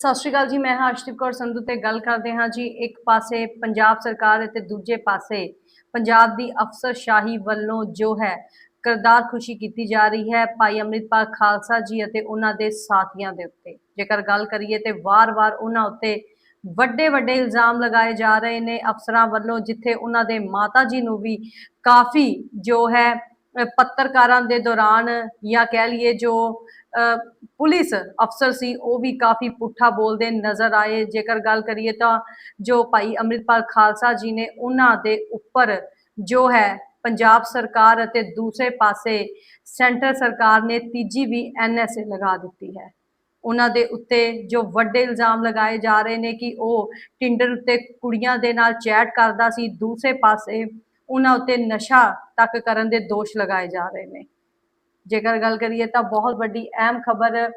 ਸਤਿ ਸ਼੍ਰੀ ਅਕਾਲ ਜੀ, ਮੈਂ ਹਾਂ ਅਰਸ਼ਦੀਪ ਕੌਰ ਸੰਧੂ ਤੇ ਗੱਲ ਕਰਦੇ ਹਾਂ ਜੀ ਇੱਕ ਪਾਸੇ ਪੰਜਾਬ ਸਰਕਾਰ ਅਤੇ ਦੂਜੇ ਪਾਸੇ ਪੰਜਾਬ ਦੀ ਅਫਸਰਸ਼ਾਹੀ ਵੱਲੋਂ ਜੋ ਹੈ ਕਰਤਾਰ ਖੁਸ਼ੀ ਕੀਤੀ ਜਾ ਰਹੀ ਹੈ ਭਾਈ ਅੰਮ੍ਰਿਤਪਾਲ ਖਾਲਸਾ ਜੀ ਅਤੇ ਉਹਨਾਂ ਦੇ ਸਾਥੀਆਂ ਦੇ ਉੱਤੇ। ਜੇਕਰ ਗੱਲ ਕਰੀਏ ਤੇ ਵਾਰ-ਵਾਰ ਉਹਨਾਂ ਉੱਤੇ ਵੱਡੇ ਵੱਡੇ ਇਲਜ਼ਾਮ ਲਗਾਏ ਜਾ ਰਹੇ ਨੇ ਅਫਸਰਾਂ ਵੱਲੋਂ, ਜਿੱਥੇ ਉਹਨਾਂ ਦੇ ਮਾਤਾ ਜੀ ਨੂੰ ਵੀ ਕਾਫੀ ਜੋ ਹੈ ਪੱਤਰਕਾਰਾਂ ਦੇ ਦੌਰਾਨ ਜਾਂ ਕਹਿ ਲਈਏ ਜੋ ਪੁਲਿਸ ਅਫਸਰ ਸੀ, ਉਹ ਵੀ ਕਾਫੀ ਪੁੱਠਾ ਬੋਲਦੇ ਨਜ਼ਰ ਆਏ। ਜੇਕਰ ਗੱਲ ਕਰੀਏ ਤਾਂ ਜੋ ਭਾਈ ਅੰਮ੍ਰਿਤਪਾਲ ਖਾਲਸਾ ਜੀ ਨੇ ਉਹਨਾਂ ਦੇ ਉੱਪਰ ਜੋ ਹੈ ਪੰਜਾਬ ਸਰਕਾਰ ਅਤੇ ਦੂਸਰੇ ਪਾਸੇ ਸੈਂਟਰ ਸਰਕਾਰ ਨੇ ਤੀਜੀ ਵੀ ਐਨਐਸਏ ਲਗਾ ਦਿੱਤੀ ਹੈ। ਉਹਨਾਂ ਦੇ ਉੱਤੇ ਜੋ ਵੱਡੇ ਇਲਜ਼ਾਮ ਲਗਾਏ ਜਾ ਰਹੇ ਨੇ ਕਿ ਉਹ ਟਿੰਡਰ ਉੱਤੇ ਕੁੜੀਆਂ ਦੇ ਨਾਲ ਚੈਟ ਕਰਦਾ ਸੀ, ਦੂਸਰੇ ਪਾਸੇ ਉਹਨਾਂ ਉੱਤੇ ਨਸ਼ਾ ਤੱਕ ਕਰਨ ਦੇ ਦੋਸ਼ ਲਗਾਏ ਜਾ ਰਹੇ ਨੇ। ਜੇਕਰ ਗੱਲ ਕਰੀਏ ਤਾਂ ਬਹੁਤ ਵੱਡੀ ਅਹਿਮ ਖਬਰ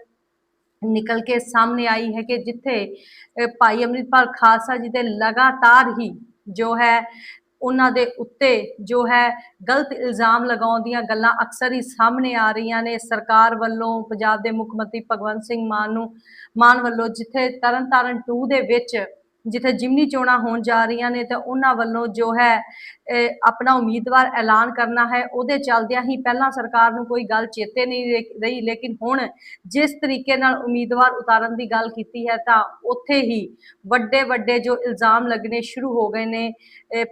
ਨਿਕਲ ਕੇ ਸਾਹਮਣੇ ਆਈ ਹੈ ਕਿ ਜਿੱਥੇ ਭਾਈ ਅੰਮ੍ਰਿਤਪਾਲ ਖਾਲਸਾ ਜੀ ਦੇ ਲਗਾਤਾਰ ਹੀ ਜੋ ਹੈ, ਉਹਨਾਂ ਦੇ ਉੱਤੇ ਜੋ ਹੈ ਗਲਤ ਇਲਜ਼ਾਮ ਲਗਾਉਣ ਦੀਆਂ ਗੱਲਾਂ ਅਕਸਰ ਹੀ ਸਾਹਮਣੇ ਆ ਰਹੀਆਂ ਨੇ। ਸਰਕਾਰ ਵੱਲੋਂ, ਪੰਜਾਬ ਦੇ ਮੁੱਖ ਮੰਤਰੀ ਭਗਵੰਤ ਸਿੰਘ ਮਾਨ ਨੂੰ, ਮਾਨ ਵੱਲੋਂ ਜਿੱਥੇ ਤਰਨਤਾਰਨ 2 ਦੇ ਵਿੱਚ ਜਿੱਥੇ ਜਿਮਨੀ ਚੋਣਾਂ ਹੋਣ ਜਾ ਰਹੀਆਂ ਨੇ ਤਾਂ ਉਹਨਾਂ ਵੱਲੋਂ ਜੋ ਹੈ ਆਪਣਾ ਉਮੀਦਵਾਰ ਐਲਾਨ ਕਰਨਾ ਹੈ, ਉਹਦੇ ਚੱਲਦਿਆਂ ਹੀ ਪਹਿਲਾਂ ਸਰਕਾਰ ਨੂੰ ਕੋਈ ਗੱਲ ਚੇਤੇ ਨਹੀਂ ਰਹੀ, ਲੇਕਿਨ ਹੁਣ ਜਿਸ ਤਰੀਕੇ ਨਾਲ ਉਮੀਦਵਾਰ ਉਤਾਰਨ ਦੀ ਗੱਲ ਕੀਤੀ ਹੈ, ਤਾਂ ਉੱਥੇ ਹੀ ਵੱਡੇ ਵੱਡੇ ਜੋ ਇਲਜ਼ਾਮ ਲੱਗਣੇ ਸ਼ੁਰੂ ਹੋ ਗਏ ਨੇ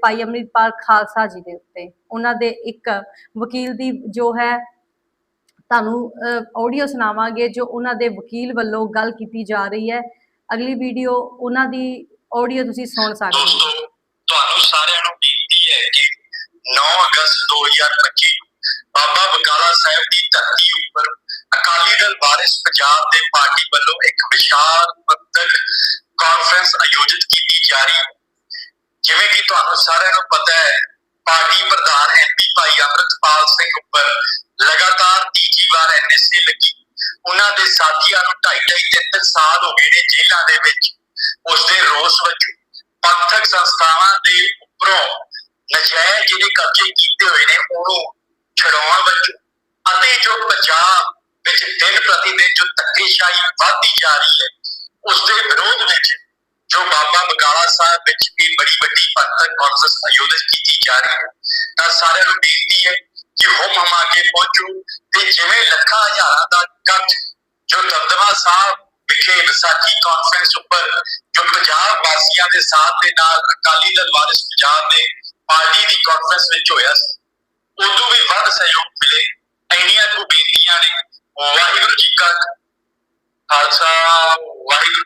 ਭਾਈ ਅੰਮ੍ਰਿਤਪਾਲ ਖਾਲਸਾ ਜੀ ਦੇ ਉੱਤੇ। ਉਹਨਾਂ ਦੇ ਇੱਕ ਵਕੀਲ ਦੀ ਜੋ ਹੈ, ਤੁਹਾਨੂੰ ਆਡੀਓ ਸੁਣਾਵਾਂਗੇ, ਜੋ ਉਹਨਾਂ ਦੇ ਵਕੀਲ ਵੱਲੋਂ ਗੱਲ ਕੀਤੀ ਜਾ ਰਹੀ ਹੈ। ਅਗਲੀ ਵੀਡੀਓ ਉਹਨਾਂ ਦੀ ਆਡੀਓ ਤੁਸੀਂ ਸੁਣ ਸਕਦੇ ਹੋ। ਦੋਸਤੋ ਤੁਹਾਨੂੰ ਸਾਰਿਆਂ ਨੂੰ ਬੇਨਤੀ ਹੈ ਕਿ 9 ਅਗਸਤ 2025 ਨੂੰ ਬਾਬਾ ਬਕਾਲਾ ਸਾਹਿਬ ਦੀ ਧਰਤੀ ਉੱਪਰ ਅਕਾਲੀ ਦਲ ਵਾਰਿਸ ਪੰਜਾਬ ਦੇ ਪਾਰਟੀ ਵੱਲੋਂ ਇੱਕ ਵਿਸ਼ਾਲ ਪੱਤਰ ਕਾਨਫਰੰਸ ਆਯੋਜਿਤ ਕੀਤੀ ਜਾ ਰਹੀ ਹੈ। ਜਿਵੇਂ ਕਿ ਤੁਹਾਨੂੰ ਸਾਰਿਆਂ ਨੂੰ ਪਤਾ ਹੈ, ਪਾਰਟੀ ਪ੍ਰਧਾਨ ਐਮਪੀ ਭਾਈ ਅਮਰਤਪਾਲ ਸਿੰਘ ਉੱਪਰ ਲਗਾਤਾਰ ਤੀਜੀ ਵਾਰ ਐਨਐਸਏ ਲੱਗੀ। ਉਹਨਾਂ ਦੇ ਸਾਥੀਆਂ ਨੂੰ ਢਾਈ ਢਾਈ ਤਿੰਨ ਤਿੰਨ ਸਾਲ ਹੋ ਗਏ ਨੇ ਜੇਲ੍ਹਾਂ ਦੇ ਵਿੱਚ। ਉਸ ਦੇ ਰੋਸ ਵਜੋਂ ਪੰਥਕ ਸੰਸਥਾਵਾਂ ਦੇ ਉੱਪਰੋਂ ਨਜਾਇਜ਼ ਜਿਹੜੇ ਕਬਜ਼ੇ ਕੀਤੇ ਹੋਏ ਨੇ, ਉਹਨੂੰ ਛਡਾਉਣ ਵਜੋਂ ਅਤੇ ਜੋ ਪੰਜਾਬ ਵਿੱਚ ਦਿਨ ਪ੍ਰਤੀ ਦਿਨ ਜੋ ਧੱਕੇਸ਼ਾਹੀ ਵੱਧਦੀ ਜਾ ਰਹੀ ਹੈ ਉਸ ਦੇ ਵਿਰੋਧ ਵਿੱਚ ਜੋ ਬਾਬਾ ਬਕਾਲਾ ਸਾਹਿਬ ਵਿੱਚ ਵੀ ਬੜੀ ਵੱਡੀ ਪੰਥਕ ਕਾਨਫਰੰਸ ਆਯੋਜਿਤ ਕੀਤੀ ਜਾ ਰਹੀ ਹੈ, ਤਾਂ ਸਾਰਿਆਂ ਨੂੰ ਬੇਨਤੀ ਹੈ ਕਿ ਹੁਮ ਹਮਾ ਕੇ ਪਹੁੰਚੋ ਤੇ ਜਿਵੇਂ ਲੱਖਾਂ ਹਜ਼ਾਰਾਂ ਦਾ ਇਕੱਠ ਜੋ ਦਮਦਮਾ ਸਾਹਿਬ ਵਿਖੇ ਵਿਸਾਖੀ ਕਾਨਫਰੰਸ ਉੱਪਰ, ਜੋ ਪੰਜਾਬ ਵਾਸੀਆਂ ਦੇ ਸਾਥ ਦੇ ਨਾਲ ਅਕਾਲੀ ਦਲ ਵਾਰਿਸ ਪੰਜਾਬ ਦੇ ਪਾਰਟੀ ਦੀ ਕਾਨਫਰੰਸ ਵਿੱਚ ਹੋਇਆ ਉਦੋਂ ਵੀ ਵੱਧ ਸਹਿਯੋਗ ਮਿਲੇ। ਇੰਨੀਆਂ ਕੁ ਬੇਨਤੀਆਂ ਨੇ। ਵਾਹਿਗੁਰੂ ਜੀ ਕਾ ਖਾਲਸਾ, ਵਾਹਿਗੁਰੂ।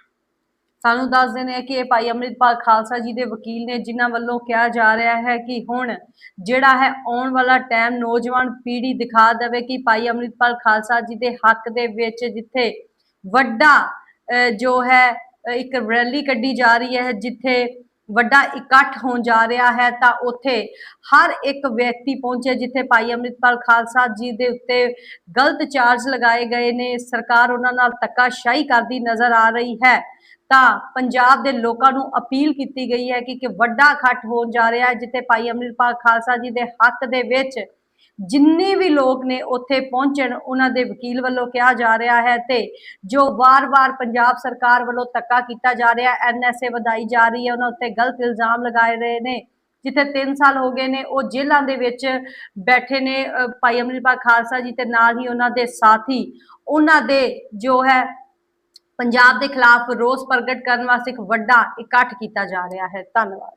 ਸਾਨੂੰ ਦੱਸਦੇ ਨੇ ਕਿ ਇਹ ਭਾਈ ਅੰਮ੍ਰਿਤਪਾਲ ਖਾਲਸਾ ਜੀ ਦੇ ਵਕੀਲ ਨੇ, ਜਿਨ੍ਹਾਂ ਵੱਲੋਂ ਕਿਹਾ ਜਾ ਰਿਹਾ ਹੈ ਕਿ ਹੁਣ ਜਿਹੜਾ ਹੈ ਆਉਣ ਵਾਲਾ ਟਾਈਮ ਨੌਜਵਾਨ ਪੀੜ੍ਹੀ ਦਿਖਾ ਦੇਵੇ ਕਿ ਭਾਈ ਅੰਮ੍ਰਿਤਪਾਲ ਖਾਲਸਾ ਜੀ ਦੇ ਹੱਕ ਦੇ ਵਿੱਚ ਜਿੱਥੇ ਵੱਡਾ ਅਹ, ਜੋ ਹੈ ਇੱਕ ਰੈਲੀ ਕੱਢੀ ਜਾ ਰਹੀ ਹੈ ਜਿੱਥੇ ਵੱਡਾ ਇਕੱਠ ਹੋਣ ਜਾ ਰਿਹਾ ਹੈ ਤਾਂ ਉੱਥੇ ਹਰ ਇੱਕ ਵਿਅਕਤੀ ਪਹੁੰਚੇ ਜਿੱਥੇ ਭਾਈ ਅੰਮ੍ਰਿਤਪਾਲ ਖਾਲਸਾ ਜੀ ਦੇ ਉੱਤੇ ਗਲਤ ਚਾਰਜ ਲਗਾਏ ਗਏ ਨੇ। ਸਰਕਾਰ ਉਹਨਾਂ ਨਾਲ ਧੱਕਾਸ਼ਾਹੀ ਕਰਦੀ ਨਜ਼ਰ ਆ ਰਹੀ ਹੈ। ਤਾਂ ਪੰਜਾਬ ਦੇ ਲੋਕਾਂ ਨੂੰ ਅਪੀਲ ਕੀਤੀ ਗਈ ਹੈ ਕਿ ਕਿ ਵੱਡਾ ਇਕੱਠ ਹੋਣ ਜਾ ਰਿਹਾ ਹੈ ਜਿੱਥੇ ਭਾਈ ਅੰਮ੍ਰਿਤਪਾਲ ਖਾਲਸਾ ਜੀ ਦੇ ਹੱਕ ਦੇ ਵਿੱਚ ਜਿੰਨੇ ਵੀ ਲੋਕ ਨੇ ਉੱਥੇ ਪਹੁੰਚਣ ਉਹਨਾਂ ਦੇ ਵਕੀਲ ਵੱਲੋਂ ਕਿਹਾ ਜਾ ਰਿਹਾ ਹੈ ਤੇ ਜੋ ਵਾਰ-ਵਾਰ ਪੰਜਾਬ ਸਰਕਾਰ ਵੱਲੋਂ ਧੱਕਾ ਕੀਤਾ ਜਾ ਰਿਹਾ ਐਨਐਸਏ ਵਧਾਈ ਜਾ ਰਹੀ ਹੈ ਉਹਨਾਂ ਉੱਤੇ ਗਲਤ ਇਲਜ਼ਾਮ ਲਗਾਏ ਰਹੇ ਨੇ। ਜਿੱਥੇ 3 ਸਾਲ ਹੋ ਗਏ ਨੇ ਉਹ ਜੇਲ੍ਹਾਂ ਦੇ ਵਿੱਚ ਬੈਠੇ ਨੇ ਅਹ, ਭਾਈ ਅੰਮ੍ਰਿਤਪਾਲ ਖਾਲਸਾ ਜੀ ਤੇ ਨਾਲ ਹੀ ਉਹਨਾਂ ਦੇ ਸਾਥੀ ਉਹਨਾਂ ਦੇ ਜੋ ਹੈ ਪੰਜਾਬ ਦੇ ਖਿਲਾਫ ਰੋਸ ਪ੍ਰਗਟ ਕਰਨ ਵਾਸਤੇ ਇੱਕ ਵੱਡਾ ਇਕੱਠ ਕੀਤਾ ਜਾ ਰਿਹਾ ਹੈ। ਧੰਨਵਾਦ।